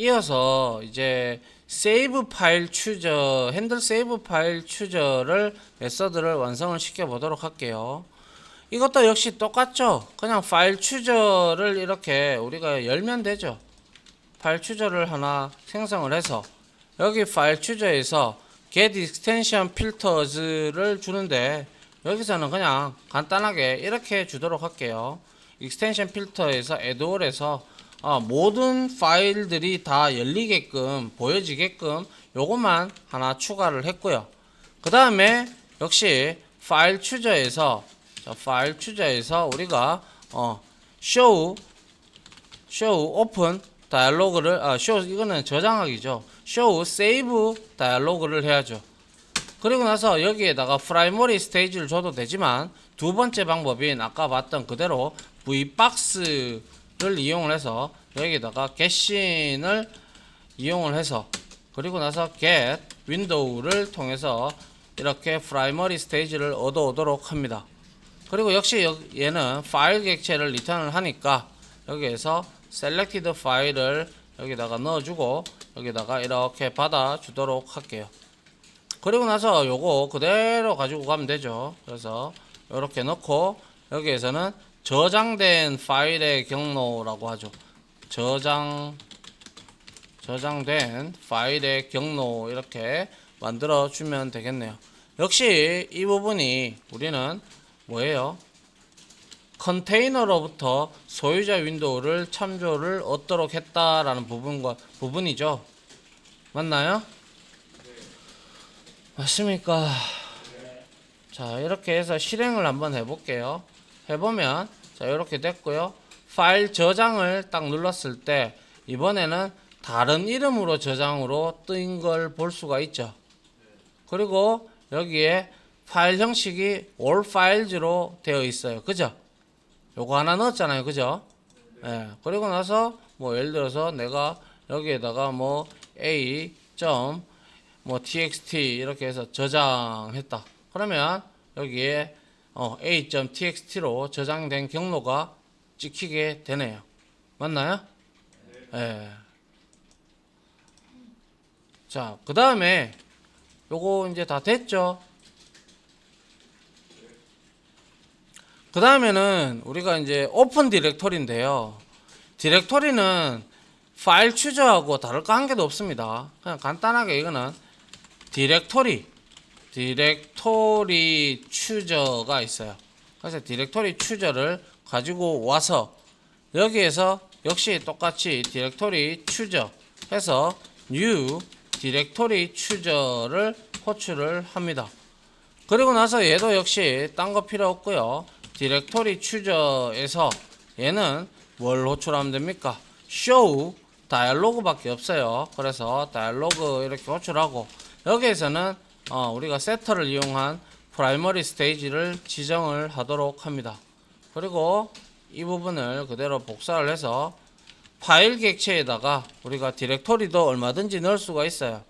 이어서 이제 세이브 파일 추저, 핸들 세이브 파일 추저를 메서드를 완성을 시켜 보도록 할게요. 이것도 역시 똑같죠. 그냥 파일 추저를 이렇게 우리가 열면 되죠. 파일 추저를 하나 생성을 해서 여기 파일 추저에서 get extension filters를 주는데 여기서는 그냥 간단하게 이렇게 주도록 할게요. extension filter에서 addall에서 어, 모든 파일들이 다 열리게끔 보여지게끔 요것만 하나 추가를 했고요. 그 다음에 역시 파일 추저에서 자, 파일 추저에서 우리가 어, show show open 다이얼로그를 아 show 이거는 저장하기죠. show save 다이얼로그를 해야죠. 그리고 나서 여기에다가 프라이머리 스테이지를 줘도 되지만 두 번째 방법인 아까 봤던 그대로 V박스 를 이용을 해서 여기다가 get신을 이용을 해서 그리고 나서 get 윈도우를 통해서 이렇게 프라이머리 스테이지를 얻어오도록 합니다. 그리고 역시 여- 얘는 파일 객체를 리턴을 하니까 여기에서 selected 파일을 여기다가 넣어주고 여기다가 이렇게 받아주도록 할게요. 그리고 나서 요거 그대로 가지고 가면 되죠. 그래서 이렇게 넣고 여기에서는 저장된 파일의 경로라고 하죠. 저장 저장된 파일의 경로 이렇게 만들어 주면 되겠네요. 역시 이 부분이 우리는 뭐예요? 컨테이너로부터 소유자 윈도우를 참조를 얻도록 했다라는 부분과 부분이죠. 맞나요? 맞습니까? 자, 이렇게 해서 실행을 한번 해 볼게요. 해보면, 자, 이렇게 됐고요. 파일 저장을 딱 눌렀을 때, 이번에는 다른 이름으로 저장으로 뜨인 걸 볼 수가 있죠. 그리고 여기에 파일 형식이 all files로 되어 있어요. 그죠? 요거 하나 넣었잖아요. 그죠? 예. 그리고 나서, 뭐, 예를 들어서 내가 여기에다가 뭐, a. 뭐 txt 이렇게 해서 저장했다. 그러면 여기에 어, a.txt로 저장된 경로가 찍히게 되네요. 맞나요? 예. 자, 그 다음에 요거 이제 다 됐죠? 그 다음에는 우리가 이제 오픈 디렉토리인데요. 디렉토리는 파일 추저하고 다를 거 한 개도 없습니다. 그냥 간단하게 이거는 디렉토리, 디렉토리 추저가 있어요. 그래서 디렉토리 추저를 가지고 와서 여기에서 역시 똑같이 디렉토리 추저 해서 new 디렉토리 추저를 호출을 합니다. 그리고 나서 얘도 역시 딴 거 필요 없고요. 디렉토리 추저에서 얘는 뭘 호출하면 됩니까? show 다이얼로그밖에 없어요. 그래서 다이얼로그 이렇게 호출하고 여기에서는 어, 우리가 세터를 이용한 프라이머리 스테이지를 지정을 하도록 합니다. 그리고 이 부분을 그대로 복사를 해서 파일 객체에다가 우리가 디렉토리도 얼마든지 넣을 수가 있어요.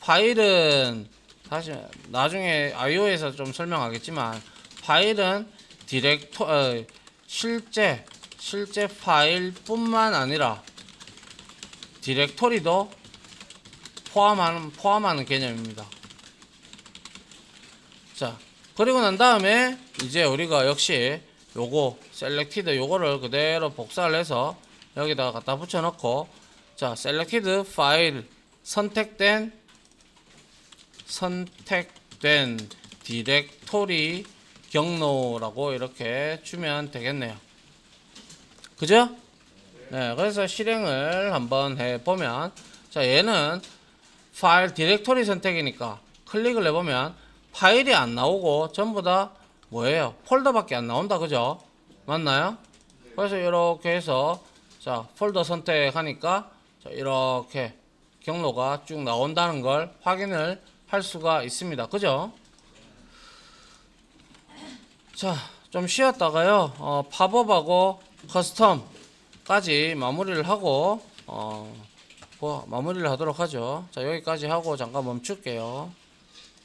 파일은 다시 나중에 IO에서 좀 설명하겠지만 파일은 디렉토 어, 실제 실제 파일뿐만 아니라 디렉토리도 포함하는 포함하는 개념입니다. 자, 그리고 난 다음에 이제 우리가 역시 요거 셀렉티드 요거를 그대로 복사를 해서 여기다가 갖다 붙여 놓고 자, 셀렉티드 파일 선택된 선택된 디렉토리 경로라고 이렇게 주면 되겠네요. 그죠? 네, 그래서 실행을 한번 해보면, 자, 얘는 파일 디렉토리 선택이니까 클릭을 해보면 파일이 안 나오고 전부 다 뭐예요? 폴더밖에 안 나온다, 그죠? 맞나요? 그래서 이렇게 해서, 자, 폴더 선택하니까, 자, 이렇게 경로가 쭉 나온다는 걸 확인을 할 수가 있습니다. 그죠? 자, 좀 쉬었다가요, 어, 팝업하고 커스텀까지 마무리를 하고, 어, 뭐 마무리를 하도록 하죠. 자, 여기까지 하고 잠깐 멈출게요.